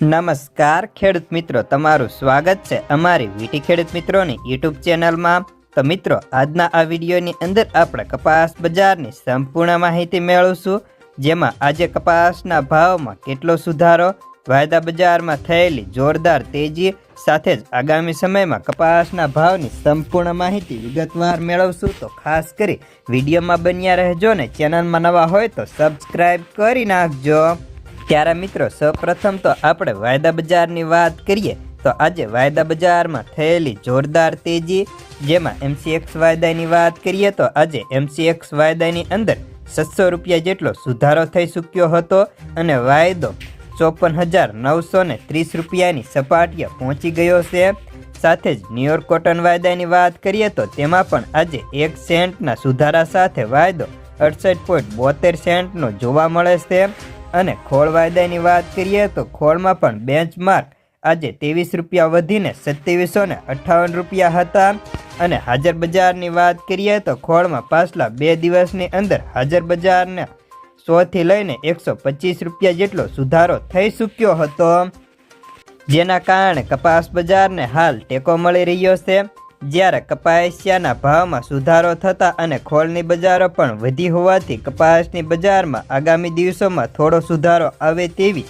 નમસ્કાર, ખેડૂત મિત્રો. તમારું સ્વાગત છે અમારી વીટી ખેડૂત મિત્રોની યુટ્યુબ ચેનલમાં. તો મિત્રો, આજના આ વિડીયોની અંદર આપણે કપાસ બજારની સંપૂર્ણ માહિતી મેળવશું, જેમાં આજે કપાસના ભાવમાં કેટલો સુધારો, વાયદા બજારમાં થયેલી જોરદાર તેજી, સાથે જ આગામી સમયમાં કપાસના ભાવની સંપૂર્ણ માહિતી વિગતવાર મેળવશું. તો ખાસ કરી વિડીયોમાં બન્યા રહેજો ને ચેનલમાં નવા હોય તો સબસ્ક્રાઈબ કરી નાખજો. ત્યારે મિત્રો, સૌપ્રથમ તો આપણે વાયદા બજારની વાત કરીએ, તો આજે વાયદા બજારમાં થયેલી જોરદાર તેજી, જેમાં એમસીએક્સ વાયદાની વાત કરીએ, તો આજે એમસીએક્સ વાયદાની અંદર સત્સો રૂપિયા જેટલો સુધારો થઈ ચૂક્યો હતો અને વાયદો ચોપન હજાર નવસો ને ત્રીસ રૂપિયાની સપાટીએ પહોંચી ગયો છે. સાથે જ ન્યુયોર્ક કોટન વાયદાની વાત કરીએ, તો તેમાં પણ આજે એક સેન્ટના સુધારા સાથે વાયદો અડસઠ પોઈન્ટ બોતેર સેન્ટનો જોવા મળે છે. અને ખોળ વાયદાની વાત કરીએ તો ખોળમાં પણ બેન્ચમાર્ક આજે ત્રેવીસ રૂપિયા વધીને સત્યાવીસો ને અઠ્ઠાવન રૂપિયા હતા. અને હાજર બજારની વાત કરીએ તો ખોળમાં પાછલા બે દિવસની અંદર હાજર બજારને સોથી લઈને એકસો પચીસ રૂપિયા જેટલો સુધારો થઈ ચૂક્યો હતો. જેના કારણે કપાસ બજારને હાલ ટેકો મળી રહ્યો છે. જ્યારે કપાસિયાના ભાવમાં સુધારો થતા અને ખોળની બજારો પણ વધી હોવાથી કપાસની બજારમાં આગામી દિવસોમાં થોડો સુધારો આવે તેવી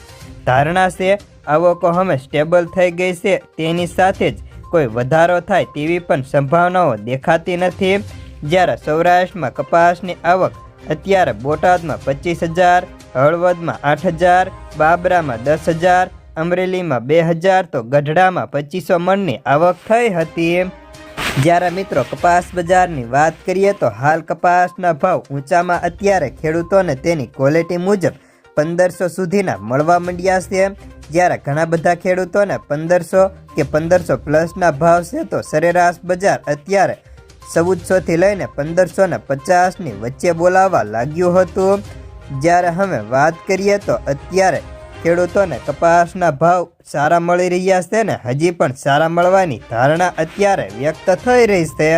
ધારણા છે. આવકો હવે સ્ટેબલ થઈ ગઈ છે. તેની સાથે જ કોઈ વધારો થાય તેવી પણ સંભાવનાઓ દેખાતી નથી. જ્યારે સૌરાષ્ટ્રમાં કપાસની આવક અત્યારે બોટાદમાં પચીસ હજાર, હળવદમાં આઠ હજાર, બાબરામાં દસ હજાર, અમરેલીમાં બે હજાર, તો ગઢડામાં પચીસો મણની આવક થઈ હતી. જ્યારે મિત્રો કપાસ બજારની વાત કરીએ તો હાલ કપાસના ભાવ ઊંચામાં અત્યારે ખેડૂતોને તેની ક્વોલિટી મુજબ પંદરસો સુધીના મળવા માંડ્યા છે. જ્યારે ઘણા બધા ખેડૂતોને પંદરસો કે પંદરસો પ્લસના ભાવ છે તો સરેરાશ બજાર અત્યારે ચૌદસોથી લઈને પંદરસો ને પચાસની વચ્ચે બોલાવવા લાગ્યું હતું. જ્યારે હવે વાત કરીએ તો અત્યારે ખેડૂતોને કપાસના ભાવ સારા મળી રહ્યા છે ને, હજી પણ સારા મળવાની ધારણા અત્યારે વ્યક્ત થઈ રહી છે.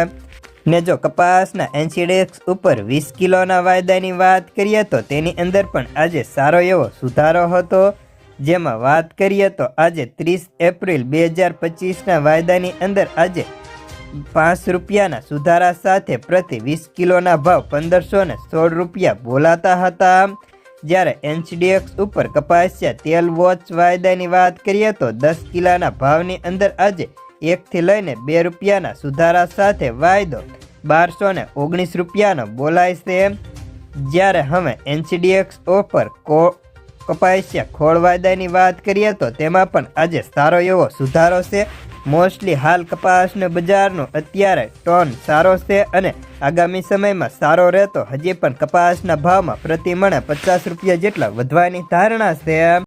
ને જો કપાસના એન્સીડેક્સ ઉપર વીસ કિલોના વાયદાની વાત કરીએ તો તેની અંદર પણ આજે સારો એવો સુધારો હતો. જેમાં વાત કરીએ તો આજે ત્રીસ એપ્રિલ બે હજાર પચીસના વાયદાની અંદર આજે પાંચ રૂપિયાના સુધારા સાથે પ્રતિ વીસ કિલોના ભાવ પંદરસો ને સોળ રૂપિયા બોલાતા હતા. જ્યારે એનસીડીએક્સ ઉપર કપાસિયા તેલ વોચ વાયદાની વાત કરીએ તો દસ કિલાના ભાવની અંદર આજે એકથી લઈને બે રૂપિયાના સુધારા સાથે વાયદો બારસો ને ઓગણીસ રૂપિયાનો બોલાય છે. જ્યારે હવે એનસીડીએક્સ ઉપર કો કપાસિયા ખોળ વાયદાની વાત કરીએ તો તેમાં પણ આજે સારો એવો સુધારો છે. મોસ્ટલી હાલ કપાસના બજારનો અત્યારે ટોન સારો છે અને આગામી સમયમાં સારો રહેતો. હજી પણ કપાસના ભાવમાં પ્રતિ મણે પચાસ રૂપિયા જેટલા વધવાની ધારણા છે.